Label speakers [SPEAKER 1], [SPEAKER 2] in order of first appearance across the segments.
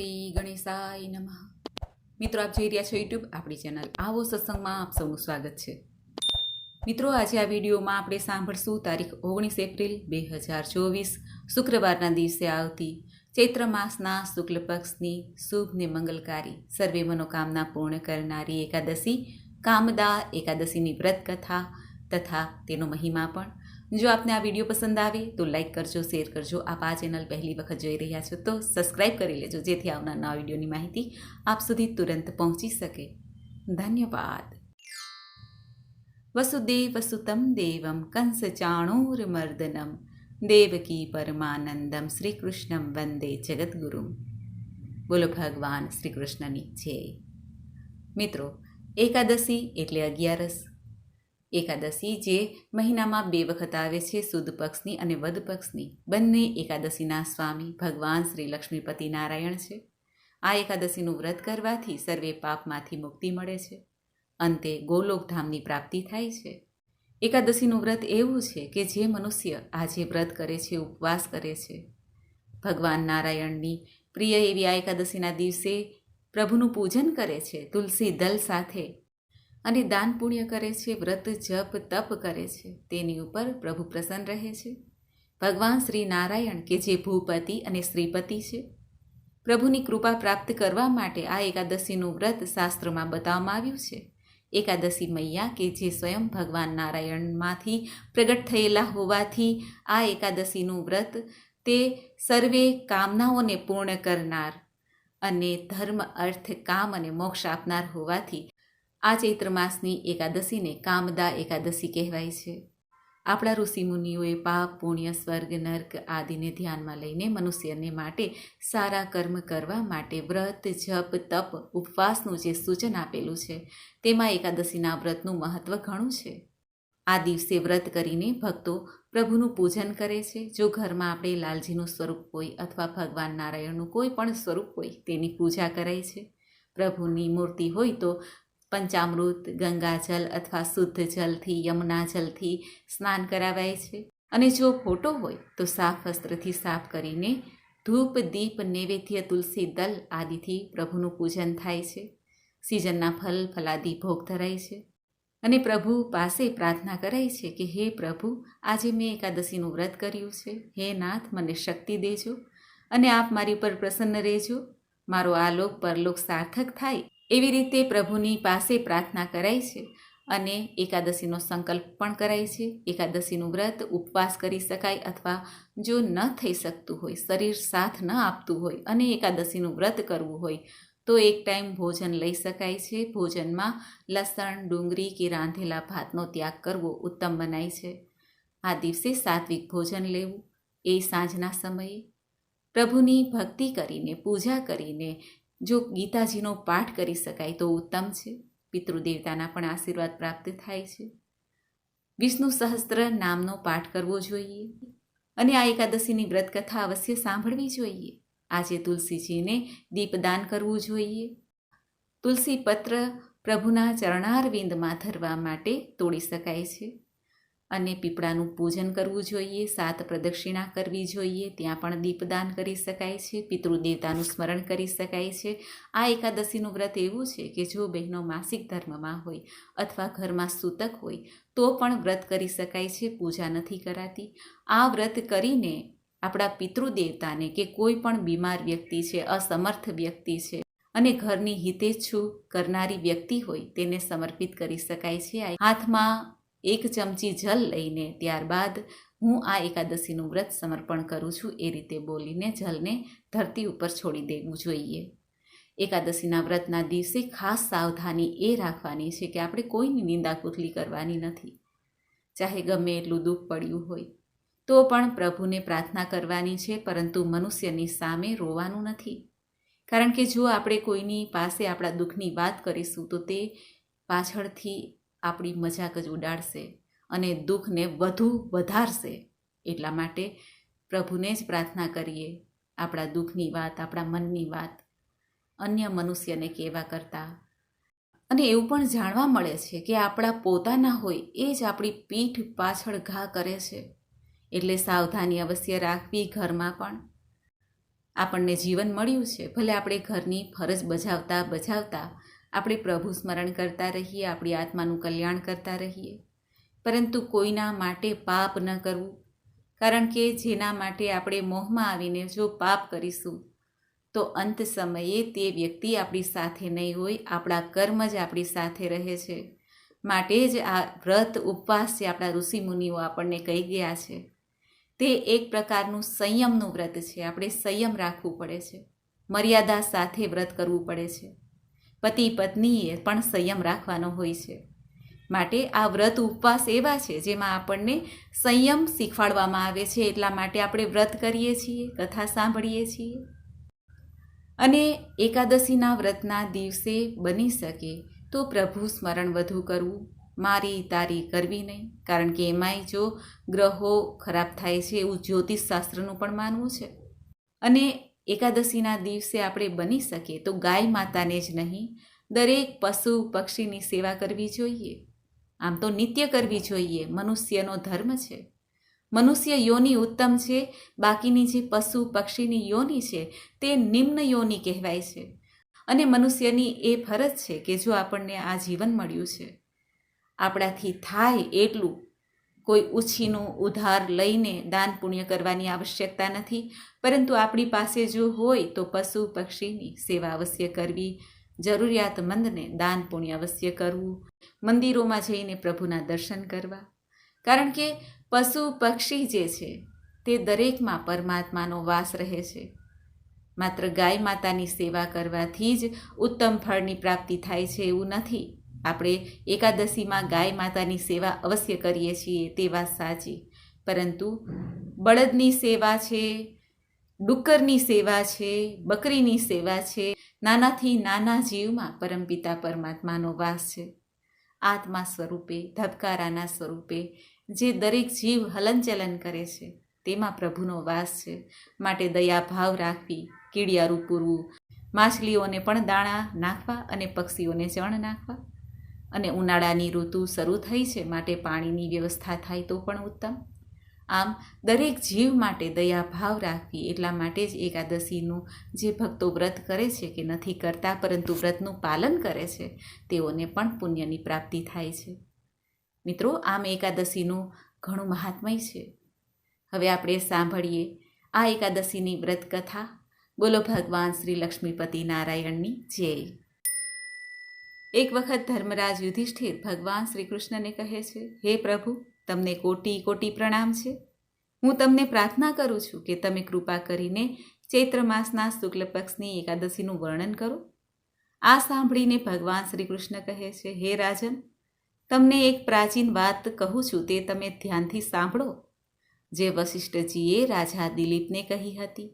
[SPEAKER 1] શ્રી ગણેશાય નમઃ. મિત્રો, આપ જોઈ રહ્યા છો યુટ્યુબ આપણી ચેનલ આવો સત્સંગમાં આપ સૌનું સ્વાગત છે. મિત્રો, આજે આ વિડીયોમાં આપણે સાંભળશું તારીખ ઓગણીસ એપ્રિલ બે હજાર ચોવીસ, શુક્રવારના દિવસે આવતી ચૈત્ર માસના શુક્લ પક્ષની શુભ ને મંગલકારી સર્વે મનોકામના પૂર્ણ કરનારી એકાદશી, કામદા એકાદશીની વ્રત કથા તથા તેનો મહિમા પણ જો આપને આ વીડિયો પસંદ આવે તો લાઈક કરજો, શેર કરજો. આપ આ ચેનલ પહેલી વખત જોઈ રહ્યા છો તો સબસ્ક્રાઈબ કરી લેજો, જેથી આવનાર નવા વિડીયોની માહિતી આપ સુધી તુરંત પહોંચી શકે. ધન્યવાદ. વસુદેવ વસુતમ દેવમ કંસ ચાણૂરમર્દનમ દેવકી પરમાનંદમ શ્રી કૃષ્ણમ વંદે જગદગુરુમ. બોલો ભગવાન શ્રી કૃષ્ણની જય. મિત્રો, એકાદશી એટલે અગિયારસ. એકાદશી જે મહિનામાં બે વખત આવે છે, સુદ પક્ષની અને વદ પક્ષની. બંને એકાદશીના સ્વામી ભગવાન શ્રી લક્ષ્મીપતિ નારાયણ છે. આ એકાદશીનું વ્રત કરવાથી સર્વે પાપમાંથી મુક્તિ મળે છે. અંતે ગોલોકધામની પ્રાપ્તિ થાય છે. એકાદશીનું વ્રત એવું છે કે જે મનુષ્ય આજે વ્રત કરે છે, ઉપવાસ કરે છે. ભગવાન નારાયણની પ્રિય એવી આ એકાદશીના દિવસે પ્રભુનું પૂજન કરે છે તુલસી દલ સાથે અને દાન પુણ્ય કરે છે, વ્રત, જપ, તપ કરે છે. તેની ઉપર પ્રભુ પ્રસન્ન રહે છે. ભગવાન શ્રી નારાયણ કે જે ભૂપતિ અને શ્રીપતિ છે, પ્રભુની કૃપા પ્રાપ્ત કરવા માટે આ એકાદશીનું વ્રત શાસ્ત્રમાં બતાવવામાં આવ્યું છે. એકાદશી મૈયા કે જે સ્વયં ભગવાન નારાયણમાંથી પ્રગટ થયેલા હોવાથી આ એકાદશીનું વ્રત તે સર્વે કામનાઓને પૂર્ણ કરનાર અને ધર્મ, અર્થ, કામ અને મોક્ષ આપનાર હોવાથી આ ચૈત્ર માસની એકાદશીને કામદા એકાદશી કહેવાય છે. આપણા ઋષિમુનિઓએ પાપ, પુણ્ય, સ્વર્ગ, નર્ક આદિને ધ્યાનમાં લઈને મનુષ્યને માટે સારા કર્મ કરવા માટે વ્રત, જપ, તપ, ઉપવાસનું જે સૂચન આપેલું છે, તેમાં એકાદશીના વ્રતનું મહત્વ ઘણું છે. આ દિવસે વ્રત કરીને ભક્તો પ્રભુનું પૂજન કરે છે. જો ઘરમાં આપણે લાલજીનું સ્વરૂપ હોય અથવા ભગવાન નારાયણનું કોઈ પણ સ્વરૂપ હોય તેની પૂજા કરાય છે. પ્રભુની મૂર્તિ હોય તો પંચામૃત ગંગાજલ અથવા શુદ્ધ જલથી, યમુના જલથી સ્નાન કરાવાય છે. અને જો ખોટો હોય તો સાફ વસ્ત્રથી સાફ કરીને ધૂપ, દીપ, નૈવેદ્ય, તુલસી, દલ આદિથી પ્રભુનું પૂજન થાય છે. સિઝનના ફલ, ફલાદી ભોગ ધરાય છે. અને પ્રભુ પાસે પ્રાર્થના કરાય છે કે, હે પ્રભુ, આજે મેં એકાદશીનું વ્રત કર્યું છે. હે નાથ, મને શક્તિ દેજો. અને આપ મારી ઉપર પ્રસન્ન રહેજો. મારો આલોક, પરલોક સાર્થક થાય એવી રીતે પ્રભુની પાસે પ્રાર્થના કરાય છે અને એકાદશીનો સંકલ્પ પણ કરાય છે. એકાદશીનું વ્રત ઉપવાસ કરી શકાય અથવા જો ન થઈ શકતું હોય, શરીર સાથ ન આપતું હોય અને એકાદશીનું વ્રત કરવું હોય, તો એક ટાઈમ ભોજન લઈ શકાય છે. ભોજનમાં લસણ, ડુંગળી કે રાંધેલા ભાતનો ત્યાગ કરવો ઉત્તમ બનાય છે. આ દિવસે સાત્વિક ભોજન લેવું એ સાંજના સમયે. પ્રભુની ભક્તિ કરીને, પૂજા કરીને જો ગીતાજીનો પાઠ કરી શકાય તો ઉત્તમ છે. પિતૃદેવતાના પણ આશીર્વાદ પ્રાપ્ત થાય છે. વિષ્ણુ સહસ્ત્ર નામનો પાઠ કરવો જોઈએ અને આ એકાદશીની વ્રતકથા અવશ્ય સાંભળવી જોઈએ. આજે તુલસીજીને દીપદાન કરવું જોઈએ. તુલસી પત્ર પ્રભુના ચરણારવિંદમાં ધરવા માટે તોડી શકાય છે. અને પીપળાનું પૂજન કરવું જોઈએ, સાત પ્રદક્ષિણા કરવી જોઈએ, ત્યાં પણ દીપદાન કરી શકાય છે, પિતૃદેવતાનું સ્મરણ કરી શકાય છે. આ એકાદશીનું વ્રત એવું છે કે જો બહેનો માસિક ધર્મમાં હોય અથવા ઘરમાં સૂતક હોય, તો પણ વ્રત કરી શકાય છે, પૂજા નથી કરાતી. આ વ્રત કરીને આપણા પિતૃદેવતાને કે કોઈ પણ બીમાર વ્યક્તિ છે, અસમર્થ વ્યક્તિ છે અને ઘરની હિતેચ્છુ કરનારી વ્યક્તિ હોય, તેને સમર્પિત કરી શકાય છે. હાથમાં એક ચમચી જલ લઈને ત્યારબાદ હું આ એકાદશીનું વ્રત સમર્પણ કરું છું એ રીતે બોલીને જલને ધરતી ઉપર છોડી દેવું જોઈએ. એકાદશીના વ્રતના દિવસે ખાસ સાવધાની એ રાખવાની છે કે આપણે કોઈની નિંદા કુથલી કરવાની નથી. ચાહે ગમે એટલું દુઃખ પડ્યું હોય, તો પણ પ્રભુને પ્રાર્થના કરવાની છે, પરંતુ મનુષ્યની સામે રોવાનું નથી. કારણ કે જો આપણે કોઈની પાસે આપણા દુઃખની વાત કરીશું, તો તે પાછળથી આપણી મજાક જ ઉડાડશે અને દુઃખને વધુ વધારશે. એટલા માટે પ્રભુને જ પ્રાર્થના કરીએ આપણા દુઃખની વાત, આપણા મનની વાત, અન્ય મનુષ્યને કહેવા કરતાં. અને એવું પણ જાણવા મળે છે કે આપણા પોતાના હોય એ જ આપણી પીઠ પાછળ ઘા કરે છે. એટલે સાવધાની અવશ્ય રાખવી ઘરમાં પણ. આપણને જીવન મળ્યું છે, ભલે આપણે ઘરની ફરજ બજાવતા બજાવતા આપણે પ્રભુ સ્મરણ કરતા રહીએ, આપણી આત્માનું કલ્યાણ કરતા રહીએ. પરંતુ કોઈના માટે પાપ ન કરવું, કારણ કે જેના માટે આપણે મોહમાં આવીને જો પાપ કરીશું, તો અંત સમયે તે વ્યક્તિ આપણી સાથે નહીં હોય, આપણા કર્મ જ આપણી સાથે રહે છે. માટે જ આ વ્રત, ઉપવાસ જે આપણા ઋષિમુનિઓ આપણને કહી ગયા છે, તે એક પ્રકારનું સંયમનું વ્રત છે. આપણે સંયમ રાખવું પડે છે. મર્યાદા સાથે વ્રત કરવું પડે છે. પતિ પત્નીએ પણ સંયમ રાખવાનો હોય છે. માટે આ વ્રત ઉપવાસ એવા છે જેમાં આપણને સંયમ શીખવાડવામાં આવે છે એટલા માટે આપણે વ્રત કરીએ છીએ, કથા સાંભળીએ છીએ. અને એકાદશીના વ્રતના દિવસે બની શકે તો પ્રભુ સ્મરણ વધુ કરવું. મારી તારી કરવી નહીં, કારણ કે એમાંય જો ગ્રહો ખરાબ થાય છે એવું જ્યોતિષશાસ્ત્રનું પણ માનવું છે. અને એકાદશીના દિવસે આપણે બની શકીએ, તો ગાય માતાને જ નહીં. દરેક પશુ પક્ષીની સેવા કરવી જોઈએ. આમ તો નિત્ય કરવી જોઈએ. મનુષ્યનો ધર્મ છે. મનુષ્ય યોની ઉત્તમ છે. બાકીની જે પશુ પક્ષીની યોની છે, તે નિમ્ન યોની કહેવાય છે. અને મનુષ્યની એ ફરજ છે કે જો આપણને આ જીવન મળ્યું છે. આપણાથી થાય એટલું કોઈ ઉછીનું ઉધાર લઈને દાન પુણ્ય કરવાની આવશ્યકતા નથી. પરંતુ આપણી પાસે જો હોય તો પશુ પક્ષીની સેવા અવશ્ય કરવી. જરૂરિયાતમંદને દાન પુણ્ય અવશ્ય કરવું. મંદિરોમાં જઈને પ્રભુના દર્શન કરવા. કારણ કે પશુ પક્ષી જે છે, તે દરેકમાં પરમાત્માનો વાસ રહે છે. માત્ર ગાય માતાની સેવા કરવાથી જ ઉત્તમ ફળની પ્રાપ્તિ થાય છે એવું નથી. આપણે એકાદશીમાં ગાય માતાની સેવા અવશ્ય કરીએ છીએ, તે વાત સાચી. પરંતુ બળદની સેવા છે, ડુક્કરની સેવા છે, બકરીની સેવા છે, નાનાથી નાના જીવમાં પરમપિતા પરમાત્માનો વાસ છે. આત્મા સ્વરૂપે, ધબકારાના સ્વરૂપે, જે દરેક જીવ હલનચલન કરે છે, તેમાં પ્રભુનો વાસ છે. માટે દયા ભાવ રાખવી, કીડિયારું પૂરવું, માછલીઓને પણ દાણા નાખવા અને પક્ષીઓને ચણ નાખવા. અને ઉનાળાની ઋતુ શરૂ થઈ છે માટે પાણીની વ્યવસ્થા થાય તો પણ ઉત્તમ. આમ, દરેક જીવ માટે દયા ભાવ રાખવી એટલા માટે જ એકાદશીનું જે ભક્તો વ્રત કરે છે કે નથી કરતા પરંતુ વ્રતનું પાલન કરે છે, તેઓને પણ પુણ્યની પ્રાપ્તિ થાય છે. મિત્રો, આમ એકાદશીનું ઘણું મહાત્મય છે. હવે આપણે સાંભળીએ આ એકાદશીની વ્રત કથા બોલો ભગવાન શ્રી લક્ષ્મીપતિ નારાયણની જય. એક વખત ધર્મરાજ યુધિષ્ઠિર ભગવાન શ્રી કૃષ્ણને કહે છે, હે પ્રભુ, તમને કોટી કોટી પ્રણામ છે. હું તમને પ્રાર્થના કરું છું કે તમે કૃપા કરીને ચૈત્ર માસના શુક્લ પક્ષની એકાદશીનું વર્ણન કરો. આ સાંભળીને ભગવાન શ્રી કૃષ્ણ કહે છે, હે રાજન, તમને એક પ્રાચીન વાત કહું છું, તે તમે ધ્યાનથી સાંભળો. જે વશિષ્ઠજીએ રાજા દિલીપને કહી હતી.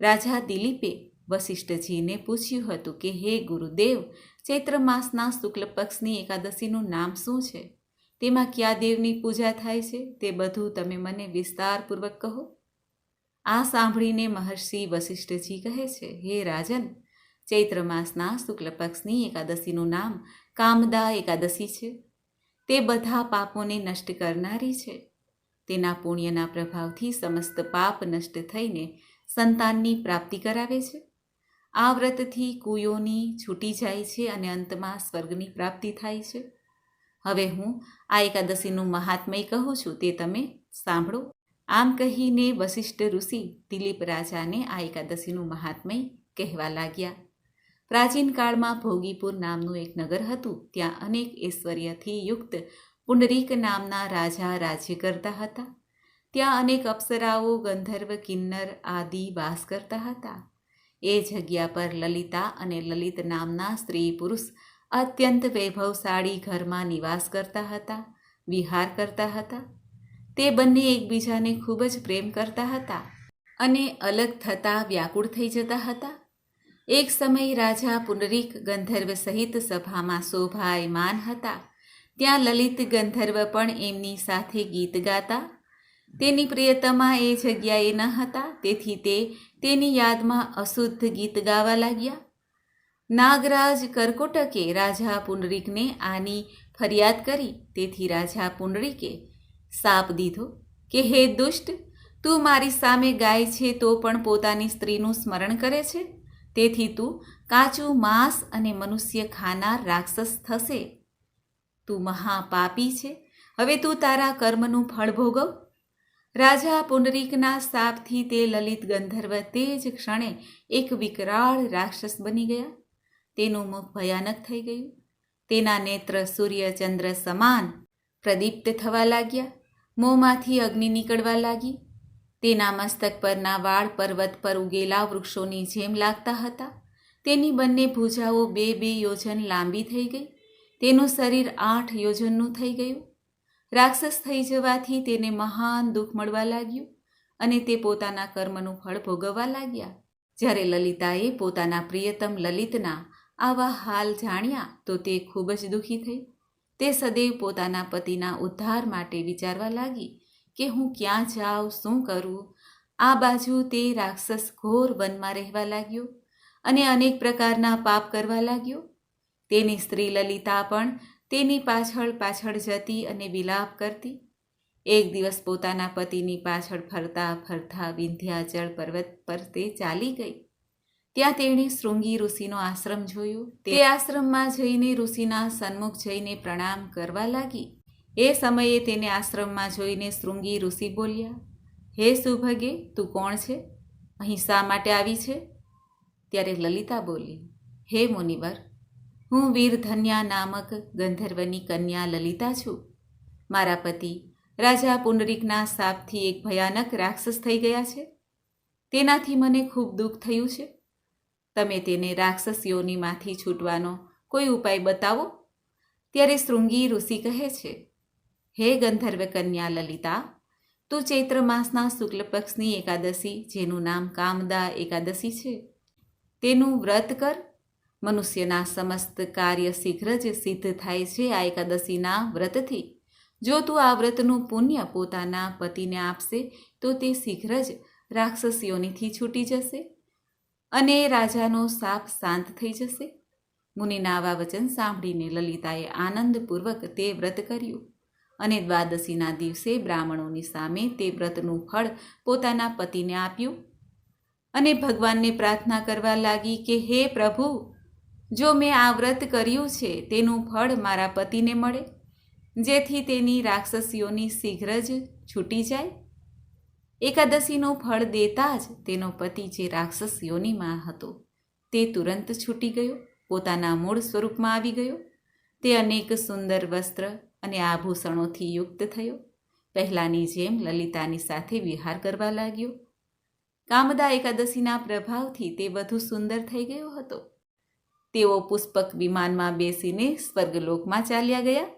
[SPEAKER 1] રાજા દિલીપે વશિષ્ઠજીને પૂછ્યું હતું કે, હે ગુરુદેવ, ચૈત્ર માસના શુક્લ પક્ષની એકાદશીનું નામ શું છે? તેમાં કયા દેવની પૂજા થાય છે? તે બધું તમે મને વિસ્તારપૂર્વક કહો. આ સાંભળીને મહર્ષિ વશિષ્ઠજી કહે છે, હે રાજન, ચૈત્ર માસના શુક્લ પક્ષની એકાદશીનું નામ કામદા એકાદશી છે. તે બધા પાપોને નષ્ટ કરનારી છે. તેના પુણ્યના પ્રભાવથી સમસ્ત પાપ નષ્ટ થઈને સંતાનની પ્રાપ્તિ કરાવે છે. આ વ્રતથી કુયોની છૂટી જાય છે અને અંતમાં સ્વર્ગની પ્રાપ્તિ થાય છે. હવે હું આ એકાદશીનું મહાત્મય કહું છું તે તમે સાંભળો. આમ કહીને વશિષ્ઠ ઋષિ દિલીપ રાજાને આ એકાદશીનું મહાત્મય કહેવા લાગ્યા. પ્રાચીન કાળમાં ભોગીપુર નામનું એક નગર હતું. ત્યાં અનેક ઐશ્વર્યથી યુક્ત પુંડરીક નામના રાજા રાજ્ય કરતા હતા. ત્યાં અનેક અપ્સરાઓ, ગંધર્વ, કિન્નર આદિ વાસ કરતા હતા. એ જગ્યા પર લલિતા અને લલિત નામના સ્ત્રી પુરુષ અત્યંત વૈભવશાળી ઘરમાં નિવાસ કરતા હતા, વિહાર કરતા હતા. તે બંને એકબીજાને ખૂબ જ પ્રેમ કરતા હતા અને અલગ થતાં વ્યાકુળ થઈ જતા હતા. એક સમય રાજા પુનરીક ગંધર્વ સહિત સભામાં શોભાયમાન હતા. ત્યાં લલિત ગંધર્વ પણ એમની સાથે ગીત ગાતા. તેની પ્રિયતમા એ જગ્યાએ ન હતા, તેથી તે તેની યાદમાં અશુદ્ધ ગીત ગાવા લાગ્યા. નાગરાજ કરકોટકે રાજા પુંડરીકને આની ફરિયાદ કરી. તેથી રાજા પુંડરીકે સાપ દીધો કે, હે દુષ્ટ, તું મારી સામે ગાય છે તો પણ પોતાની સ્ત્રીનું સ્મરણ કરે છે. તેથી તું કાચું માંસ અને મનુષ્ય ખાનાર રાક્ષસ થશે. તું મહાપાપી છે. હવે તું તારા કર્મનું ફળ ભોગવ. રાજા પુંડરીકના સાપથી તે લલિત ગંધર્વ તે જ ક્ષણે એક વિકરાળ રાક્ષસ બની ગયા. તેનું મુખ ભયાનક થઈ ગયું. તેના નેત્ર સૂર્ય ચંદ્ર સમાન પ્રદીપ્ત થવા લાગ્યા. મોંમાંથી અગ્નિ નીકળવા લાગી. તેના મસ્તક પરના વાળ પર્વત પર ઉગેલા વૃક્ષોની જેમ લાગતા હતા. તેની બંને ભૂજાઓ બે બે યોજન લાંબી થઈ ગઈ. તેનું શરીર આઠ યોજનનું થઈ ગયું. રાક્ષસ થઈ જવાથી તેને મહાન દુઃખ મળવા લાગ્યું અને તે પોતાના કર્મનું ફળ ભોગવવા લાગ્યા. જ્યારે લલિતાએ પોતાના પ્રિયતમ લલિતના આવા હાલ જાણ્યા તો તે ખૂબ જ દુઃખી થઈ. તે સદૈવ પોતાના પતિના ઉદ્ધાર માટે વિચારવા લાગી કે હું ક્યાં જાઉં, શું કરું? આ બાજુ તે રાક્ષસ ઘોર વનમાં રહેવા લાગ્યો અને અનેક પ્રકારના પાપ કરવા લાગ્યો. તેની સ્ત્રી લલિતા પણ તેની પાછળ પાછળ જતી અને વિલાપ કરતી. એક દિવસ પોતાના પતિની પાછળ ફરતા ફરતા વિંધ્યાચળ પર્વત પર તે ચાલી ગઈ. ત્યાં તેણે શૃંગી ઋષિનો આશ્રમ જોયો. તે આશ્રમમાં જઈને ઋષિના સન્મુખ જઈને પ્રણામ કરવા લાગી. એ સમયે તેને આશ્રમમાં જોઈને શૃંગી ઋષિ બોલ્યા, હે સુભગે, તું કોણ છે? અહીં શા માટે આવી છે? ત્યારે લલિતા બોલી, હે મુનિવર હું વીરધન્યા નામક ગંધર્વની કન્યા લલિતા છું. મારા પતિ રાજા પુંડરીકના સાપથી એક ભયાનક રાક્ષસ થઈ ગયા છે. તેનાથી મને ખૂબ દુઃખ થયું છે. તમે તેને રાક્ષસ યોનિમાંથી છૂટવાનો કોઈ ઉપાય બતાવો? ત્યારે શૃંગી ઋષિ કહે છે, હે ગંધર્વ કન્યા લલિતા, તું ચૈત્ર માસના શુક્લ પક્ષની એકાદશી, જેનું નામ કામદા એકાદશી છે, તેનું વ્રત કર મનુષ્યના સમસ્ત કાર્ય શીઘ્ર જ સિદ્ધ થાય છે આ એકાદશીના વ્રતથી. જો તું આ વ્રતનું પુણ્ય પોતાના પતિને આપશે, તો તે શીઘ્ર જ રાક્ષસીઓનીથી છૂટી જશે અને રાજાનો સાપ શાંત થઈ જશે. મુનિના આવા વચન સાંભળીને લલિતાએ આનંદપૂર્વક તે વ્રત કર્યું અને દ્વાદશીના દિવસે બ્રાહ્મણોની સામે તે વ્રતનું ફળ પોતાના પતિને આપ્યું અને ભગવાનને પ્રાર્થના કરવા લાગી કે, હે પ્રભુ જો મેં આ વ્રત કર્યું છે, તેનું ફળ મારા પતિને મળે. જેથી તેની રાક્ષસીઓની શીઘ્ર જ છૂટી જાય. એકાદશીનું ફળ દેતા જ તેનો પતિ જે રાક્ષસ યોનિમાં હતો, તે તુરંત છૂટી ગયો. પોતાના મૂળ સ્વરૂપમાં આવી ગયો. તે અનેક સુંદર વસ્ત્ર અને આભૂષણોથી યુક્ત થયો. પહેલાંની જેમ લલિતાની સાથે વિહાર કરવા લાગ્યો. કામદા એકાદશીના પ્રભાવથી તે વધુ સુંદર થઈ ગયો હતો. તેઓ પુષ્પક વિમાનમાં બેસીને સ્વર્ગલોકમાં ચાલ્યા ગયા.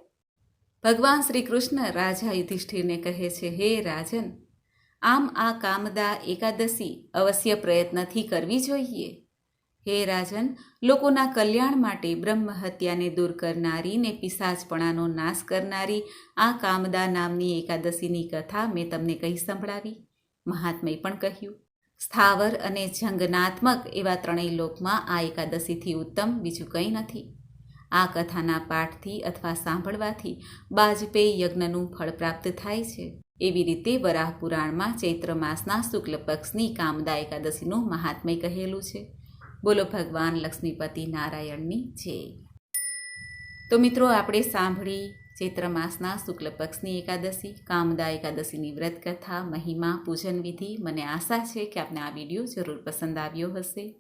[SPEAKER 1] ભગવાન શ્રી કૃષ્ણ રાજા યુધિષ્ઠિરને કહે છે, હે રાજન, આમ આ કામદા એકાદશી અવશ્ય પ્રયત્નથી કરવી જોઈએ. હે રાજન, લોકોના કલ્યાણ માટે બ્રહ્મ હત્યાને દૂર કરનારી ને પિશાચપણાનો નાશ કરનારી આ કામદા નામની એકાદશીની કથા મેં તમને કહી સંભળાવી. મહાત્મય પણ કહ્યું સ્થાવર અને જંગનાત્મક એવા ત્રણેય લોકમાં આ એકાદશીથી ઉત્તમ બીજું કંઈ નથી. આ કથાના પાઠથી અથવા સાંભળવાથી બાજપેયી યજ્ઞનું ફળ પ્રાપ્ત થાય છે. એવી રીતે વરાહ પુરાણમાં ચૈત્ર માસના શુક્લ પક્ષની કામદા એકાદશીનું મહાત્મય કહેલું છે. બોલો ભગવાન લક્ષ્મીપતિ નારાયણની જય. તો મિત્રો, આપણે સાંભળી ચૈત્ર માસના શુક્લ પક્ષની એકાદશી, કામદા એકાદશીની વ્રત કથા મહિમા, પૂજન વિધિ. મને આશા છે કે આપને આ વીડિયો જરૂર પસંદ આવ્યો હશે.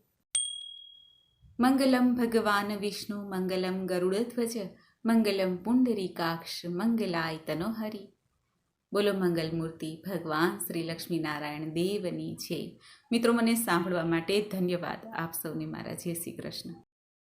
[SPEAKER 1] મંગલમ ભગવાન વિષ્ણુ, મંગલમ ગરુડધ્વજ મંગલમ પુંડરીકાક્ષ, મંગલાય તનો હરિ બોલો મંગલમૂર્તિ ભગવાન શ્રી લક્ષ્મીનારાયણ દેવની છે. મિત્રો, મને સાંભળવા માટે ધન્યવાદ. આપ સૌને મારા જય શ્રી કૃષ્ણ.